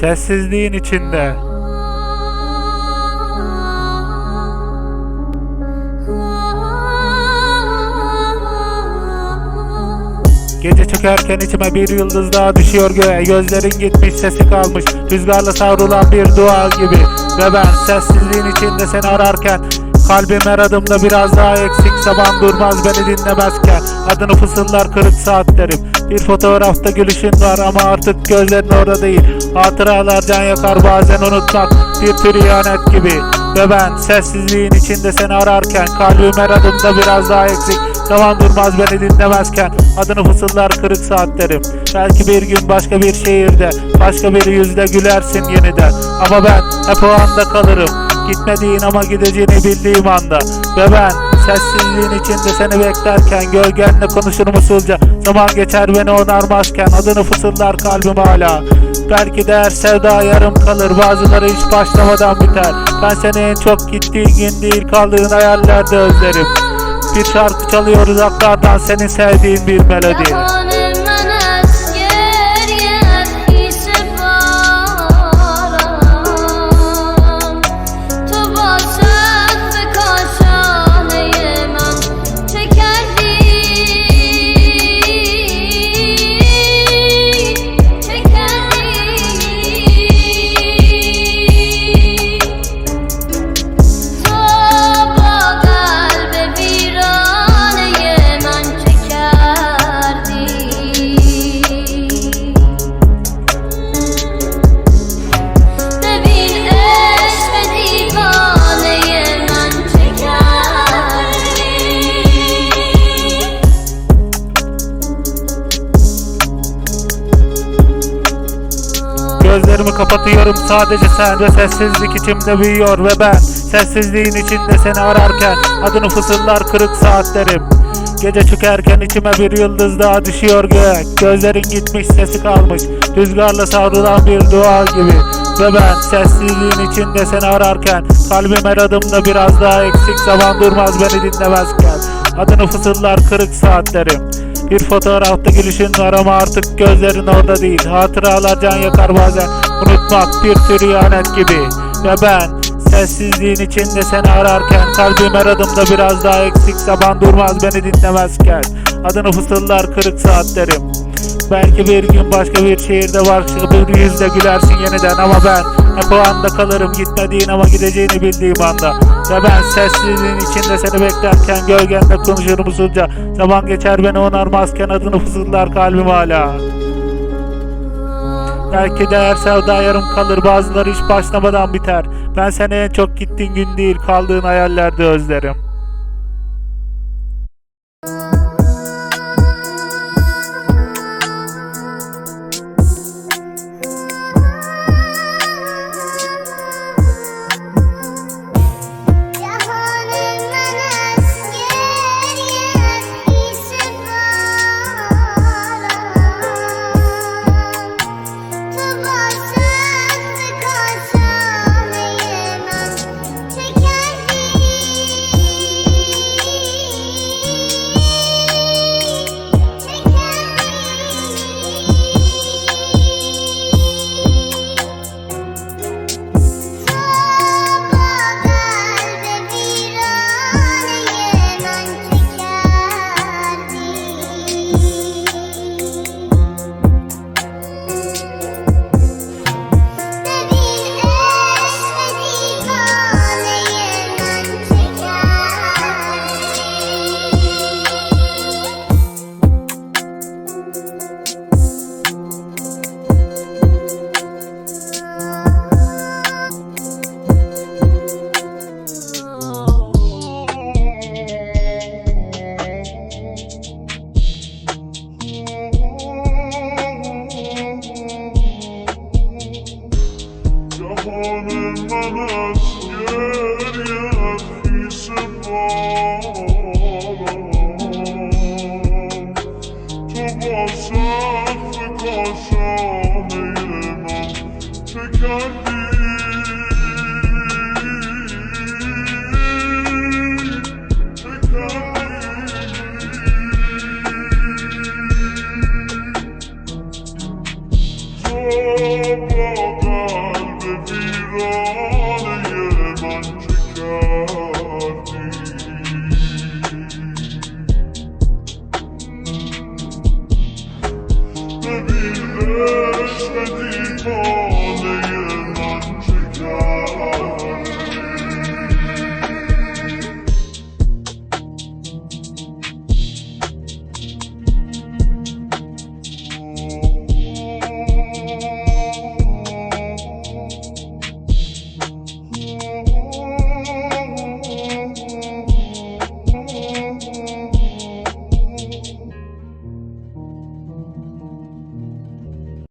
Sessizliğin içinde. Gece çökerken içime bir yıldız daha düşüyor göğe. Gözlerin gitmiş sesi kalmış. Rüzgarla savrulan bir dua gibi. Ve ben sessizliğin içinde seni ararken Kalbim her adımda biraz daha eksik. Zaman durmaz beni dinlemezken. Adını fısıldar kırık saatlerim Bir fotoğrafta gülüşün var ama artık gözlerin orada değil. Hatıralar can yakar bazen unutmak Bir tür ihanet gibi. Ve ben sessizliğin içinde seni ararken Kalbim her adımda biraz daha eksik. Zaman durmaz beni dinlemezken. Adını fısıldar kırık saatlerim Belki bir gün başka bir şehirde Başka bir yüzde gülersin yeniden. Ama ben hep o anda kalırım Gitmediğin ama gideceğini bildiğim anda. Ve ben sessizliğin içinde seni beklerken Gölgenle konuşurum usulca Zaman geçer beni onarmazken Adını fısıldar kalbim hala. Belki de sevda yarım kalır Bazıları hiç başlamadan biter. Ben seni en çok gittiğin gün değil Kaldığın hayallerde özlerim. Bir şarkı çalıyor uzaklardan senin sevdiğin bir melodi. Gözlerimi kapatıyorum sadece sen ve sessizlik içimde büyüyor ve ben sessizliğin içinde seni ararken adını fısıldar kırık saatlerim. Gece çökerken içime bir yıldız daha düşüyor göğe Gözlerin gitmiş sesi kalmış Rüzgarla savrulan bir dua gibi. Ve ben sessizliğin içinde seni ararken Kalbim her adımda biraz daha eksik. Zaman durmaz beni dinlemezken Adını fısıldar kırık saatlerim. Bir fotoğrafta gülüşün var ama artık gözlerin orada değil. Hatıralar can yakar bazen Unutmak bir tür ihanet gibi. Ve ben sessizliğin içinde seni ararken Kalbim her adımda biraz daha eksik. Zaman durmaz beni dinlemezken. Adını fısıldar kırık saatlerim. Belki bir gün başka bir şehirde başka bir yüzle gülersin yeniden. Ama ben hep o anda kalırım. Gitmediğin ama gideceğini bildiğim anda. Ve ben sessizliğin içinde seni beklerken gölgenle konuşurum usulca. Zaman geçer beni onarmazken adını fısıldar kalbim hala Belki de her sevda yarım kalır bazıları hiç başlamadan biter. Ben seni en çok gittiğin gün değil kaldığın hayallerde özlerim Cahanım ben Kuralı'ya ben çıkardım Ne bir eşmedim